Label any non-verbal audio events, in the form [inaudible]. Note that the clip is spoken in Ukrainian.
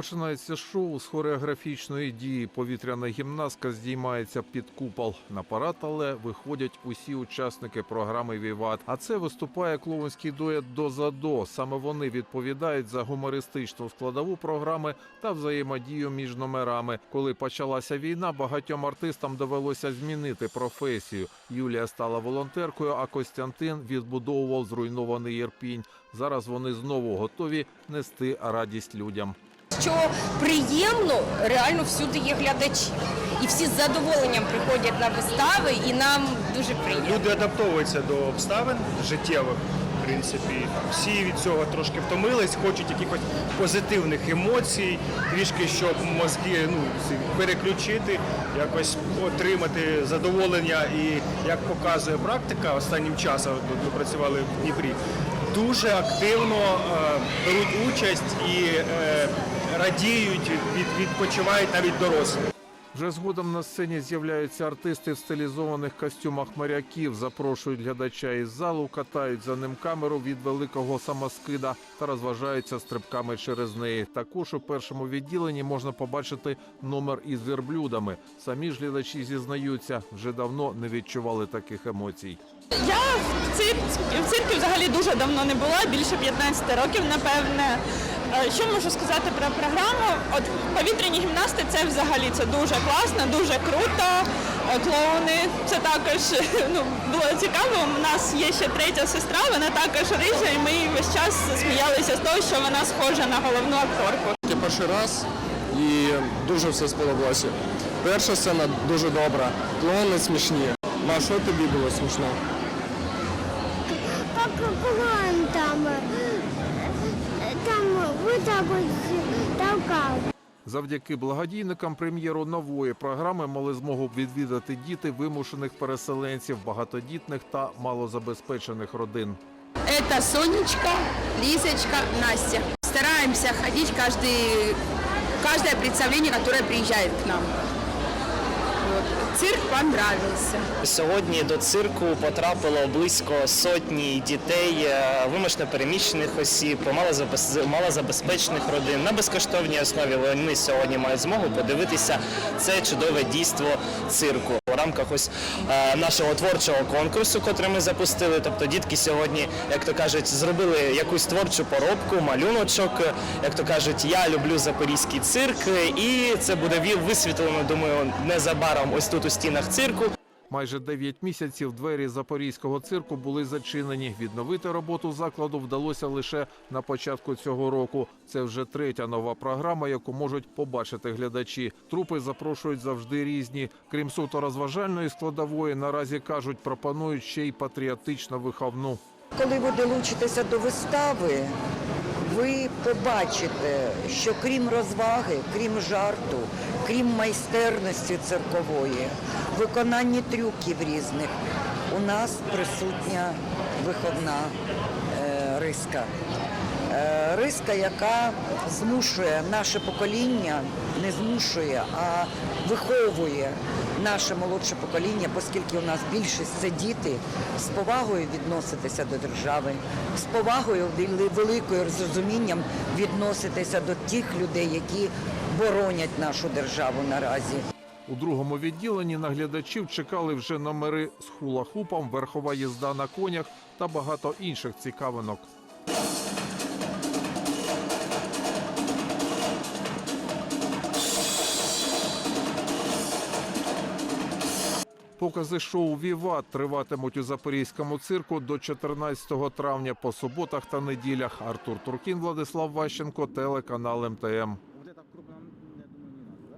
Починається шоу з хореографічної дії. Повітряна гімнастка здіймається під купол. На парад але виходять усі учасники програми Віват. А це виступає клоунський дует до за. Саме вони відповідають за гумористичну складову програми та взаємодію між номерами. Коли почалася війна, багатьом артистам довелося змінити професію. Юлія стала волонтеркою, а Костянтин відбудовував зруйнований Ірпінь. Зараз вони знову готові нести радість людям. Що приємно, реально всюди є глядачі. І всі з задоволенням приходять на вистави, і нам дуже приємно. Люди адаптовуються до обставин життєвих. В принципі, всі від цього трошки втомились, хочуть якихось позитивних емоцій, трішки щоб мозки ну, переключити, якось отримати задоволення. І як показує практика, останнім часом ми працювали в Дніпрі, дуже активно е, беруть участь і е, радіють, від, відпочивають навіть дорослі. Вже згодом на сцені з'являються артисти в стилізованих костюмах моряків, запрошують глядача із залу, катають за ним камеру від великого самоскида та розважаються стрибками через неї. Також у першому відділенні можна побачити номер із верблюдами. Самі ж глядачі зізнаються, вже давно не відчували таких емоцій. Я в цирці, в цирку взагалі дуже давно не була, більше 15 років, напевне. Е, Що можу сказати про програму? От повітряні гімнасти це взагалі це дуже класно, дуже круто. Е, Клоуни це також [laughs] ну, було цікаво. У нас є ще третя сестра, вона також рижа, і ми весь час сміялися з того, що вона схожа на головну акторку. Я перший раз і дуже все сподобалося. Перша сцена дуже добра, клоуни смішні. Ма, що тобі було смішно? как план э, там так вот. Завдяки благодійникам прем'єру нової програми мали змогу відвідати діти вимушених переселенців, багатодітних та малозабезпечених родин. Це Сонечка, Лісечка, Настя. Стараємося ходити кожне представлення, яке приїжджає к нам. Цирк понравился. Сьогодні до цирку потрапило близько сотні дітей, е, вимушено переміщених осіб, малозабезпечених родин. На безкоштовній основі вони сьогодні мають змогу подивитися це чудове дійство цирку. Рамках ось е, нашого творчого конкурсу, котрий ми запустили. Тобто дітки сьогодні, як то кажуть, зробили якусь творчу поробку, малюночок. Як то кажуть, я люблю запорізький цирк, і це буде ві- висвітлено, думаю, незабаром ось тут у стінах цирку. Майже 9 місяців двері запорізького цирку були зачинені. Відновити роботу закладу вдалося лише на початку цього року. Це вже третя нова програма, яку можуть побачити глядачі. Трупи запрошують завжди різні. Крім суто розважальної складової, наразі кажуть, пропонують ще й патріотично виховну. Коли ви долучитеся до вистави, ви побачите, що крім розваги, крім жарту, крім майстерності циркової, виконання трюків різних, у нас присутня виховна е, риска. Е, риска, яка змушує наше покоління, не змушує, а виховує наше молодше покоління, оскільки у нас більшість це діти, з повагою відноситися до держави, з повагою вели- великою розумінням відноситися до тих людей, які боронять нашу державу наразі. У другому відділенні на глядачів чекали вже номери з хула-хупом, верхова їзда на конях та багато інших цікавинок. Покази шоу Віват триватимуть у запорізькому цирку до 14 травня по суботах та неділях. Артур Туркін, Владислав Ващенко, телеканал МТМ.